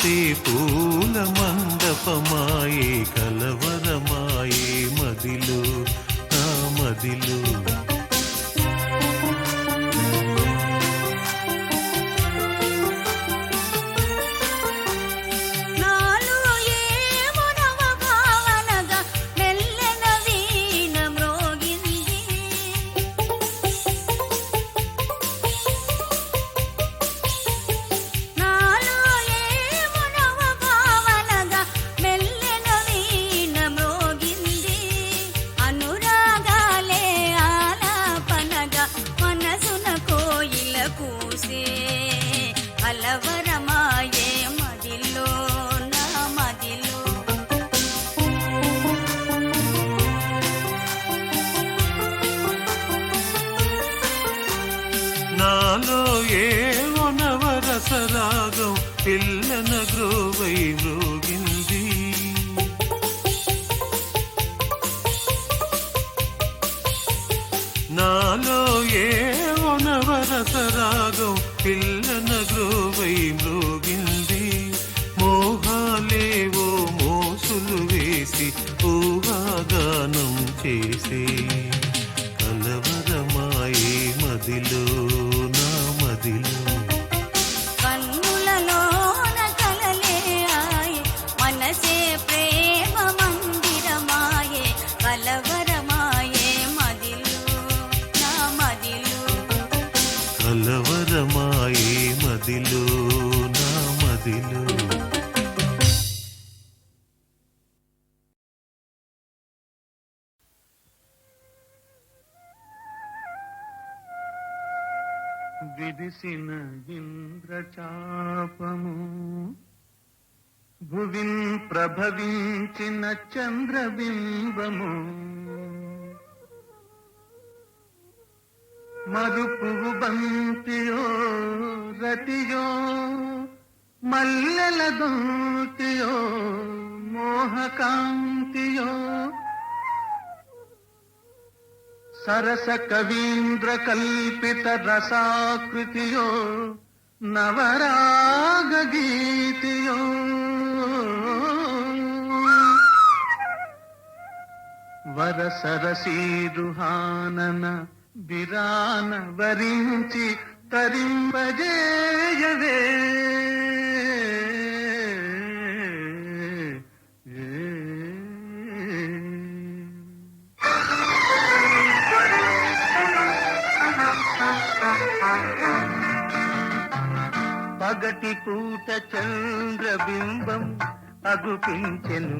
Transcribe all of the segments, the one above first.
మనసే పూల మండపమాయే కలవరమాయే మదిలో నా మదిలో. నాలో ఏ నవరసరాగం పిల్లన గ్రోవై మృగ విడిసిన ఇంద్రచాపము భువిన్ ప్రభవించిన చంద్రబింబము. మరుపువు బంతియో రతియో మల్లెల దూతియో సరస కవీంద్ర కల్పిత రసాకృతియో నవరాగ గీతియో వరసరసీరుహానన బిరాన వరించి తరింపజేయవే పగటి పూట చంద్రబింబం అగుపించెను.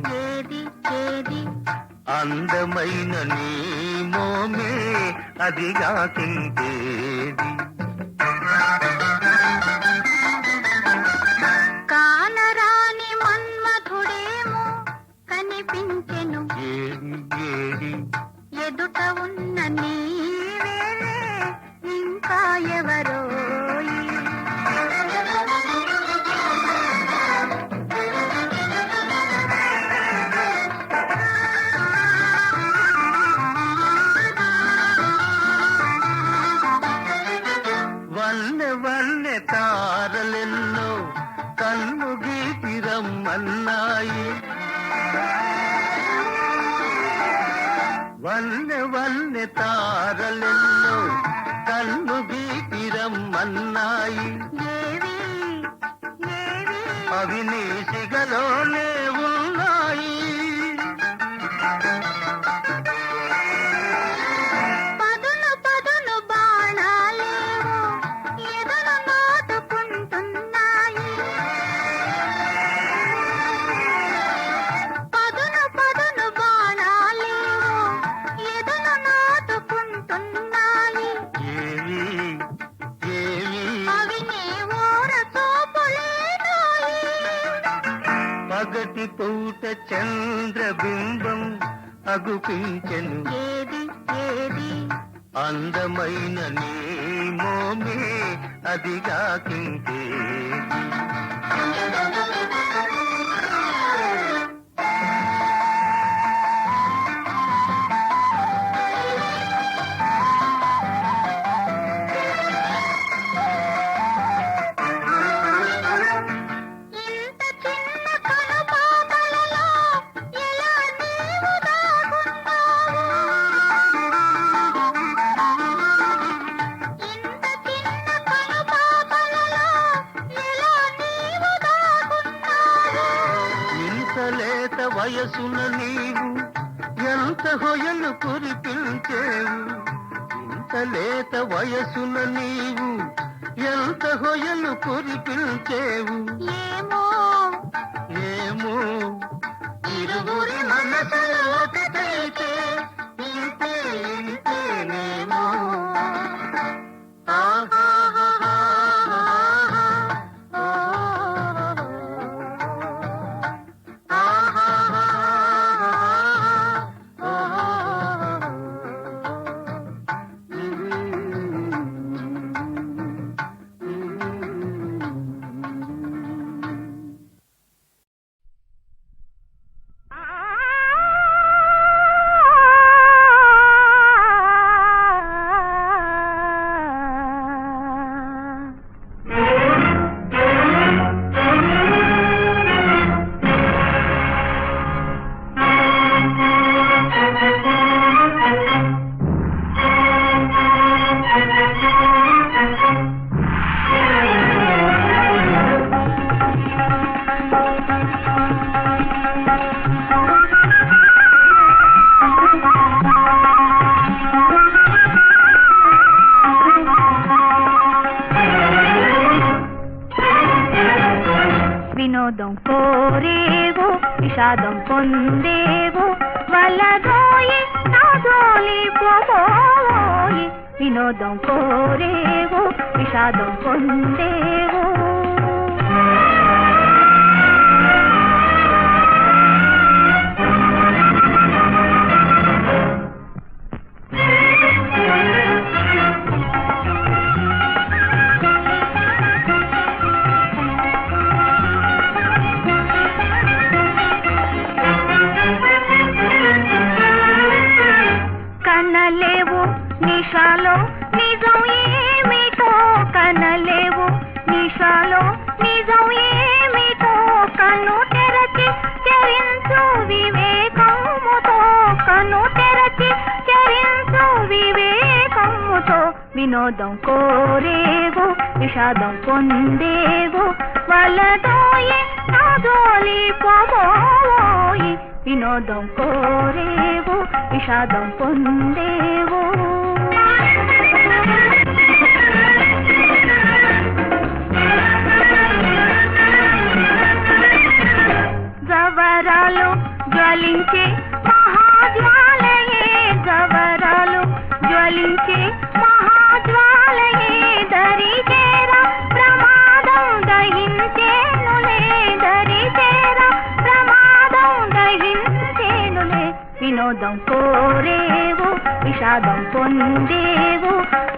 అందమైన నీ మోమే అదిగా తింటేది. కానరాని మన్మధుడేమో కనిపించెను. ఏది ఏది? ఎదుట ఉన్న నీవేలే రమ్మన్నాయి వన్నె వన్నె తారలెన్నో కన్ను గీటి రమ్మన్నాయి. ఏవి? ఏవి? అవి నీ సిగలోనే పగటి పూట చంద్రబింబం అగుపించెను. ఏది ఏది? అందమైన నీ మోమే అదిగా వయసున నీవు ఎంత హొయలు కురిపించేవు? ఇంత లేత వయసున నీవు ఎంత హొయలు కురిపించేవు? వినోదం కోరేవు విషాదం పొందేవు. వలదోయి నాదోలి పోయి వినోదం కోరేవు విషాదం పొందేవు. కనలేవు. నిషాలో నిజం ఏమిటో కనలేవు. నిషాలో నిజం ఏమిటో కన్ను తెరచి చరించు వివేకముతో. కన్ను తెరచి చరించు వివేకముతో. వినోదం కోరేవు విషాదం పొందేవు. వలదోయి నాదోలి పోబోయి వినోదం కోరేవు విషాదం పొందేవు. జవరాలు జ్వలించే మహాజ్వాలయే జవరాలు జ్వలించే పొందేవు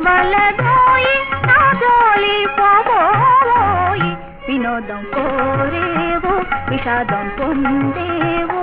వలదోయి నాదోలి పోబోయి వినోదం కోరేవు విషాదం పొందేవు.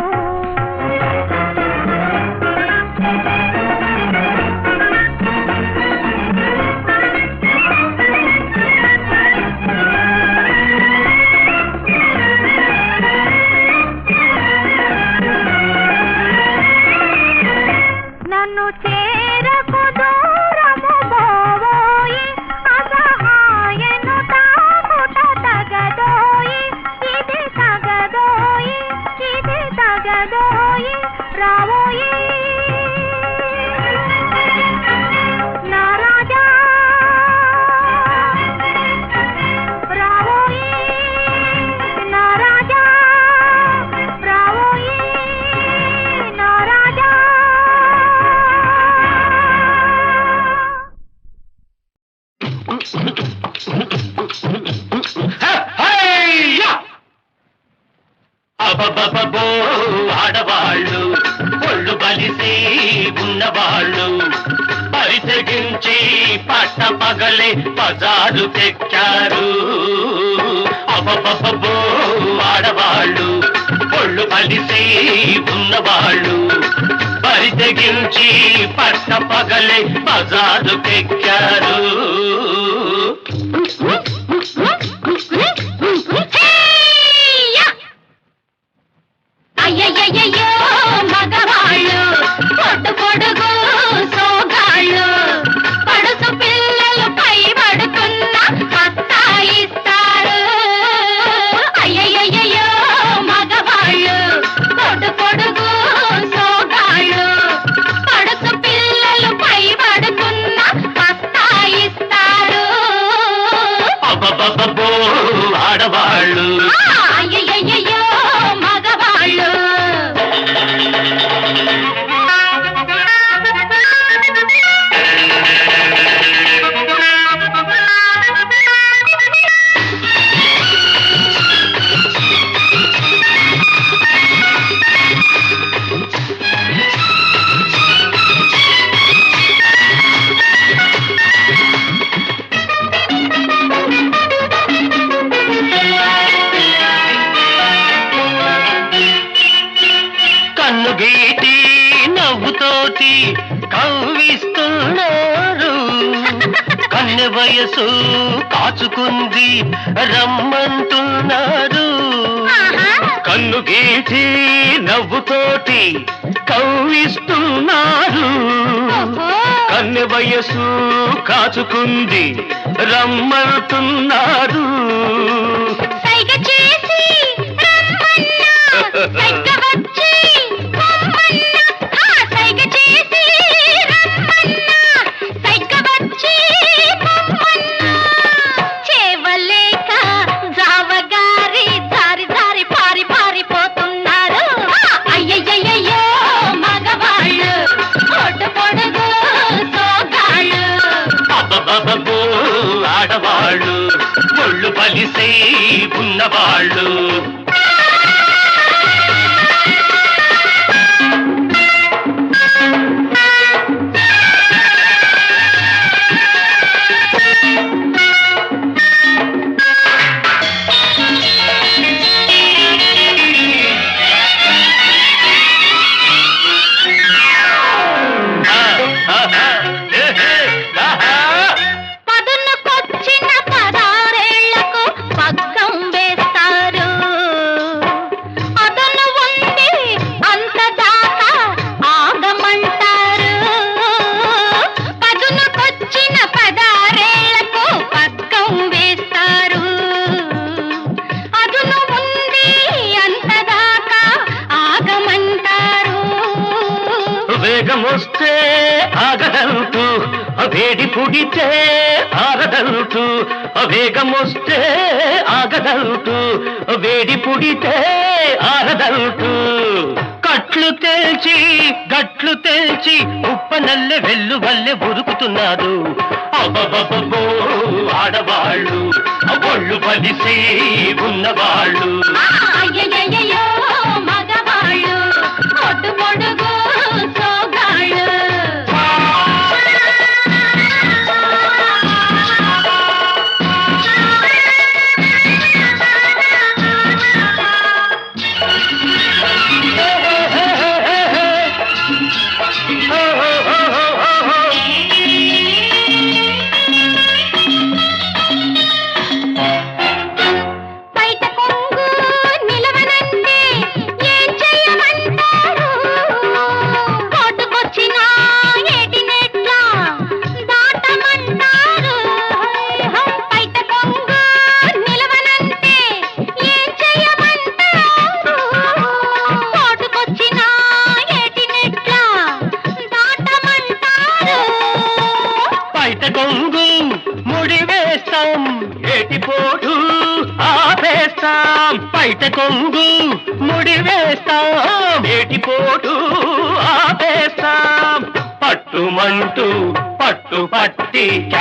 అబబబబో ఆడవాళ్ళు ఒళ్ళు బలిసి ఉన్నవాళ్ళు. పరితగించి పట్ట పగలే బజారు తెచ్చారు. అబబబబో ఆడవాళ్ళు ఒళ్ళు బలిసి ఉన్నవాళ్ళు. పరితగించి పట్ట పగలే బజారు తెచ్చారు. అయ్యయ్యయ్యో మగవాళ్ళు పొట్టు పొడుగు సోగాళ్ళు. పడుసు పిల్లలు పై పడుకున్న పత్తా ఇస్తారు మగవాళ్ళు పొట్టు పొడుగు సోగాళ్ళు. పడుసు పిల్లలు పై పడుకున్న పత్తా ఆడవాళ్ళు. గీటి నవ్వుతోటి కవ్విస్తున్నారు. కన్నె వయసు కాచుకుంది రమ్మంటున్నారు. కన్ను గీటి నవ్వుతోటి కవ్విస్తున్నారు. కన్నె వయసు కాచుకుంది రమ్మంటున్నారు. సైగ చేసి రమ్మన్నా. వేగం వస్తే ఆగదంటూ వేడి పుడితే ఆగదంటూ కట్లు తెల్చి గట్లు తెల్చి ఉప్పనల్లె వెల్లు వల్లె ఉరుకుతున్నాడు అబ్బబ్బబ్బో ఆడవాళ్ళు ఒళ్ళు పలిసే ఉన్నవాళ్ళు.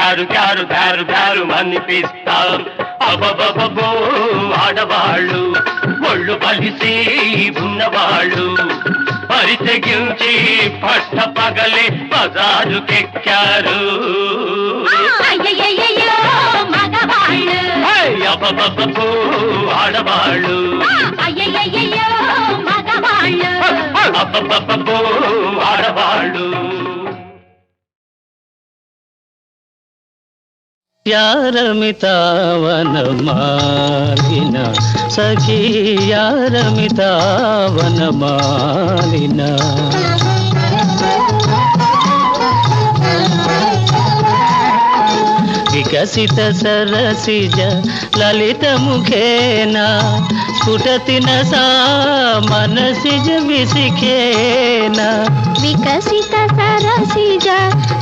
పట్టి చారు చారు దారు దారు మనిపిస్తారు అబబబో ఆడవాళ్ళు ఒళ్ళు కలిసి ఉన్నవాళ్ళు. పరితగించి పట్ట పగలే బజారుకెక్కారు అబబబో ఆడవాళ్ళు. అబ్బబ్బబ్బో ఆడవాళ్ళు. యారమితావనమాలిన సఖీ యారమితావనమాలిన వికసిత సరసిజ లలిత ముఖేన స్ఫుటతిన సా మనసిజ విసిఖేన వికసిత సరసిజ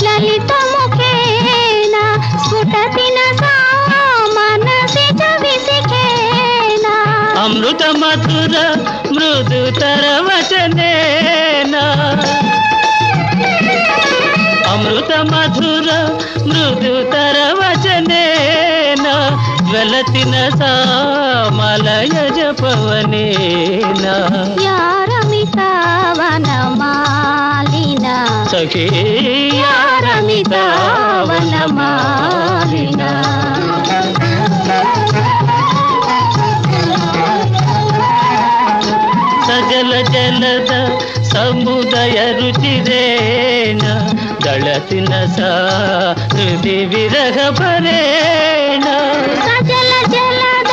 లలిత అమృత మధుర మృదుతర వచనేన? అమృత మధుర మృదుతర వచనేన జ్వలతిన సా మలయ జపవనేన యారమిత వనమాలిన సఖీ యారమిత వనమాలిన సజల జలద సముదయ రుచిరేణ దళతిన సా హృది విరహ పరేణ. సజల జలద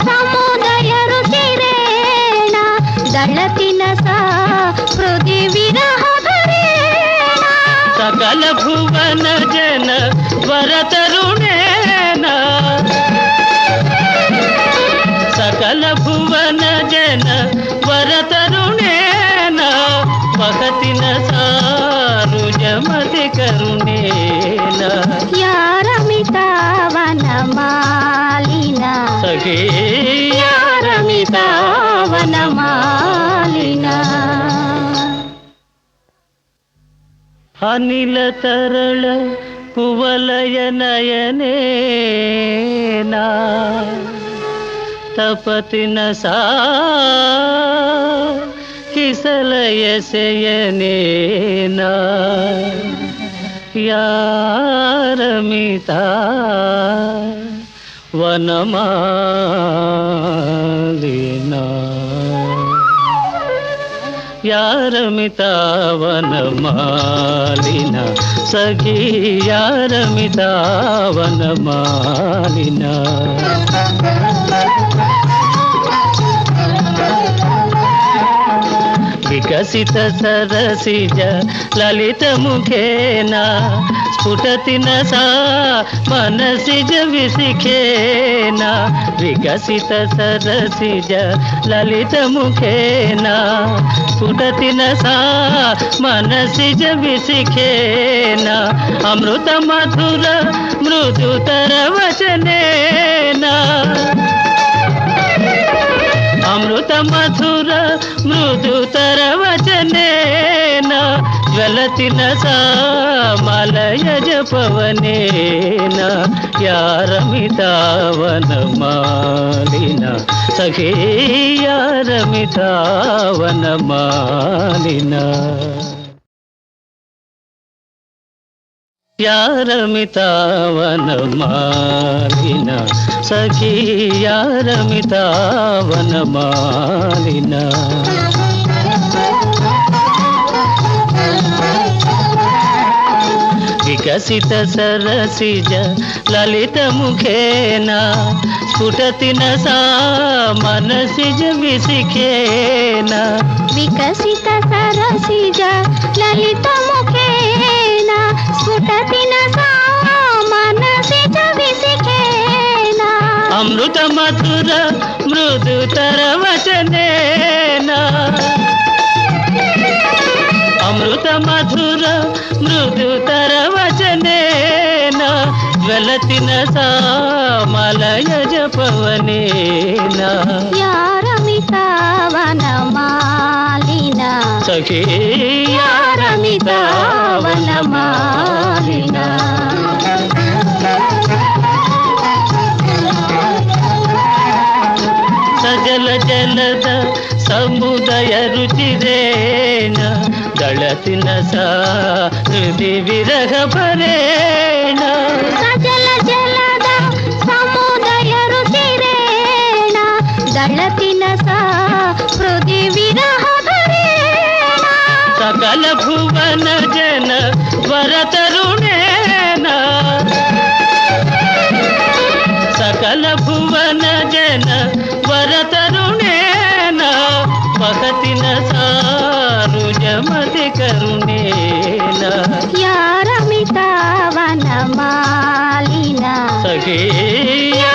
సముదయ రుచిరేణ దళతిన సకల భువన జన వరతరుణేన సకల భువన జన వరతరుణేన వహతిన సారుజమతి కరుణేన. యారమిత వనమాలిన సఖీ అనిల తరళ కువలయ నయనేనా తపతిన సా కిసలయ శయనేనా యారమిత వనమాలినా యారమితావనమాలిన సఖీ యారమితావనమాలిన కసిత సరసిజ లలిత ముఖేన స్ఫుటతిన సా మనసిజ విసిఖేన వికసిత సరసిజ లలిత ముఖేన స్ఫుటతిన సా మనసిజ విసిఖేన అమృత మధుర మృదుతర వచనేనా. మధుర మృదుతర వచనేన? జ్వలతిన సా యారమితావన మాలిన సఖే యారమితావన యారమితావనమాలిన? యారమితావనమాలిన సఖీ యారమితావనమాలిన. వికసిత సరసిజ లలిత ముఖేన స్ఫుటతిన సా మనసిజ విసిఖేన. వికసిత సరసిజ లలిత ముఖేన అమృత మధుర మృదుతర వచనేన అమృత మధుర మృదుతర వచనేన జ్వలతిన సా మలయ జపవనేన రమితావనమాలిన సజల జలద సముదయ రుచిరేణ దళతిన సా విరహ పరేణ. సకల భువన జన వరతరుణేన సకల భువన జన వరతరుణేన పహతిన సారు జమతి కరుణేన. యా రమితావనమాలిన సఖీ యా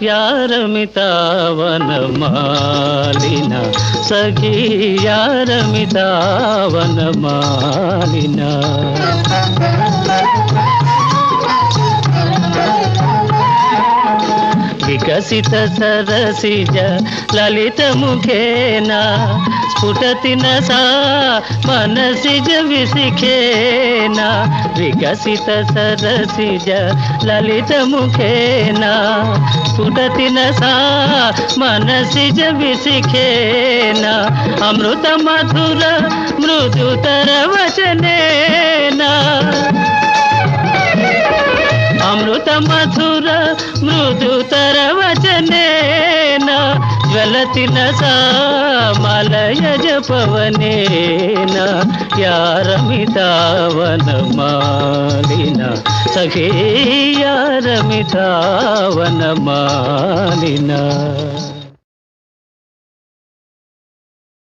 కిసలయ శయనేనా యారమిత వనమాలినా యారమితావనమాలిన సఖీ యారమితావనమాలిన వికసిత సరసిజ లలిత ముఖేన స్ఫుటతిన సా మనసిజ విసిఖేన వికసిత సరసిజ లలిత ముఖేన స్ఫుటతిన సా మనసిజ విసిఖేన అమృత మధుర మృదుతర వచనేనా. అమృత మధుర మృదుతర వచనేన జ్వలతిన సామలయ జపవనేన యారమితావనమాలిన సఖీ యారమితావనమాలిన.